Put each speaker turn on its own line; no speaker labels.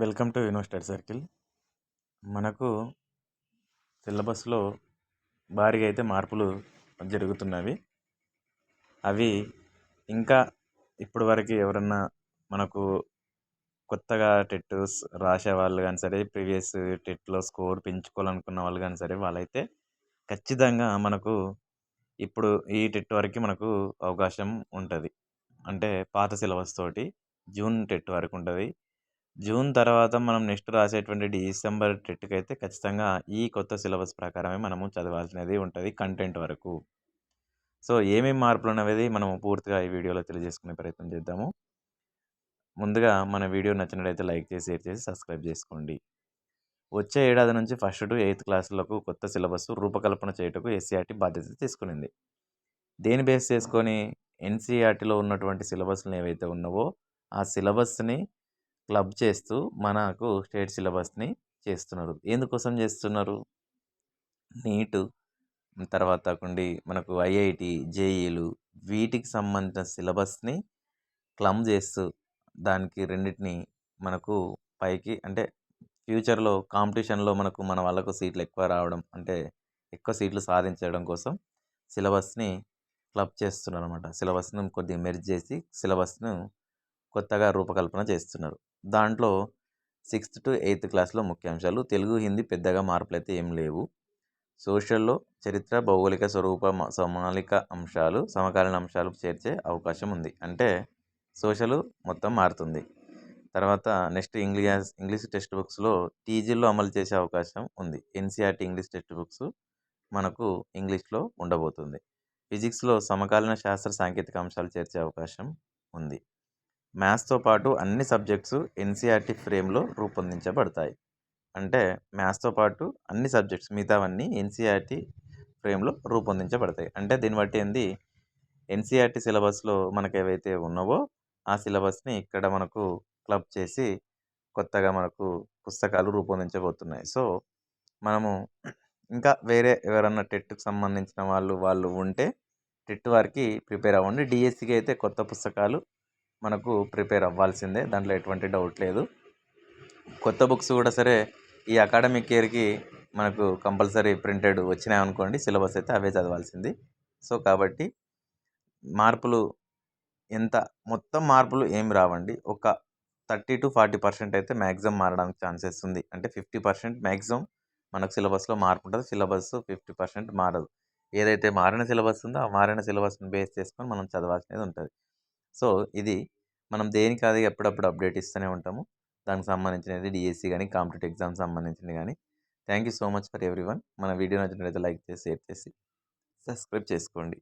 Welcome to university circle. మనకు సిలబస్లో భారీగా అయితే మార్పులు జరుగుతున్నవి. అవి ఇంకా ఇప్పటి వరకు ఎవరన్నా మనకు కొత్తగా టెట్ రాసే వాళ్ళు కానీ సరే ప్రీవియస్ టెట్లో స్కోర్ పెంచుకోవాలనుకున్న వాళ్ళు కానీ సరే వాళ్ళైతే ఖచ్చితంగా మనకు ఇప్పుడు ఈ టెట్ వరకు మనకు అవకాశం ఉంటుంది. అంటే పాత సిలబస్ తోటి జూన్ టెట్ వరకు ఉంటుంది. జూన్ తర్వాత మనం నెక్స్ట్ రాసేటువంటి డిసెంబర్ టెట్కి అయితే ఖచ్చితంగా ఈ కొత్త సిలబస్ ప్రకారమే మనము చదవాల్సినది ఉంటుంది కంటెంట్ వరకు. సో ఏమేమి మార్పులు అనేది మనము పూర్తిగా ఈ వీడియోలో తెలియజేసుకునే ప్రయత్నం చేద్దాము. ముందుగా మన వీడియో నచ్చినట్లయితే లైక్ చేసి షేర్ చేసి సబ్స్క్రైబ్ చేసుకోండి. వచ్చే ఏడాది నుంచి ఫస్ట్ టు ఎయిత్ క్లాసులకు కొత్త సిలబస్ రూపకల్పన చేయుటకు ఎస్సీఆర్టీ బాధ్యత తీసుకునింది. దేని బేస్ చేసుకొని ఎన్సీఆర్టీలో ఉన్నటువంటి సిలబస్లు ఏవైతే ఉన్నావో ఆ సిలబస్ని క్లబ్ చేస్తూ మనకు స్టేట్ సిలబస్ని చేస్తున్నారు. ఎందుకోసం చేస్తున్నారు? నీటు తర్వాత కాకుండా మనకు ఐఐటి జేఈలు వీటికి సంబంధించిన సిలబస్ని క్లమ్ చేస్తూ దానికి రెండింటిని మనకు పైకి అంటే ఫ్యూచర్లో కాంపిటీషన్లో మనకు మన వాళ్ళకు సీట్లు ఎక్కువ రావడం అంటే ఎక్కువ సీట్లు సాధించడం కోసం సిలబస్ని క్లబ్ చేస్తున్నారు అనమాట సిలబస్ను కొద్దిగా మెర్జ్ చేసి సిలబస్ను కొత్తగా రూపకల్పన చేస్తున్నారు. దాంట్లో సిక్స్త్ టు ఎయిత్ క్లాస్లో ముఖ్యాంశాలు తెలుగు హిందీ పెద్దగా మార్పులు అయితే ఏం లేవు. సోషల్లో చరిత్ర భౌగోళిక స్వరూప సమాలిక అంశాలు సమకాలీన అంశాలు చేర్చే అవకాశం ఉంది. అంటే సోషల్ మొత్తం మారుతుంది. తర్వాత నెక్స్ట్ ఇంగ్లీష్ ఇంగ్లీష్ టెక్స్ట్ బుక్స్లో టీజీలో అమలు చేసే అవకాశం ఉంది. ఎన్సీఆర్టీ ఇంగ్లీష్ టెక్స్ట్ బుక్స్ మనకు ఇంగ్లీష్లో ఉండబోతుంది. ఫిజిక్స్లో సమకాలీన శాస్త్ర సాంకేతిక అంశాలు చేర్చే అవకాశం ఉంది. మ్యాథ్స్తో పాటు అన్ని సబ్జెక్ట్స్ ఎన్సీఆర్టీ ఫ్రేమ్లో రూపొందించబడతాయి. అంటే మ్యాథ్స్తో పాటు అన్ని సబ్జెక్ట్స్ మిగతావన్నీ ఎన్సీఆర్టీ ఫ్రేమ్లో రూపొందించబడతాయి. అంటే దీన్ని బట్టి ఏంది? ఎన్సీఆర్టీ సిలబస్లో మనకు ఏవైతే ఉన్నావో ఆ సిలబస్ని ఇక్కడ మనకు క్లబ్ చేసి కొత్తగా మనకు పుస్తకాలు రూపొందించబోతున్నాయి. సో మనము ఇంకా వేరే ఎవరన్నా టెట్కి సంబంధించిన వాళ్ళు వాళ్ళు ఉంటే టెట్ వారికి ప్రిపేర్ అవ్వండి. డిఎస్సికి అయితే కొత్త పుస్తకాలు మనకు ప్రిపేర్ అవ్వాల్సిందే దాంట్లో ఎటువంటి డౌట్ లేదు. కొత్త బుక్స్ కూడా సరే ఈ అకాడమిక్ ఇయర్కి మనకు కంపల్సరీ ప్రింటెడ్ వచ్చినాయి అనుకోండి సిలబస్ అయితే అవే చదవాల్సింది. సో కాబట్టి మార్పులు ఎంత మొత్తం మార్పులు ఏం రావండి. ఒక థర్టీ టు ఫార్టీ పర్సెంట్ అయితే మ్యాక్సిమం మారడానికి ఛాన్సెస్ ఉంది. అంటే ఫిఫ్టీ పర్సెంట్ మ్యాక్సిమం మనకు సిలబస్లో మార్పు ఉంటుంది. సిలబస్ ఫిఫ్టీ పర్సెంట్ మారదు. ఏదైతే మారిన సిలబస్ ఉందో ఆ మారిన సిలబస్ని బేస్ చేసుకొని మనం చదవాల్సినది ఉంటుంది. సో ఇది మనం దేనికి అది ఎప్పుడప్పుడు అప్డేట్ ఇస్తూనే ఉంటాము. దానికి సంబంధించినది డిఎస్సి కానీ కాంపిటేటివ్ ఎగ్జామ్ సంబంధించినవి కానీ thank you so much for every one మన వీడియో నచ్చినట్లయితే లైక్ చేసి షేర్ చేసి సబ్స్క్రైబ్ చేసుకోండి.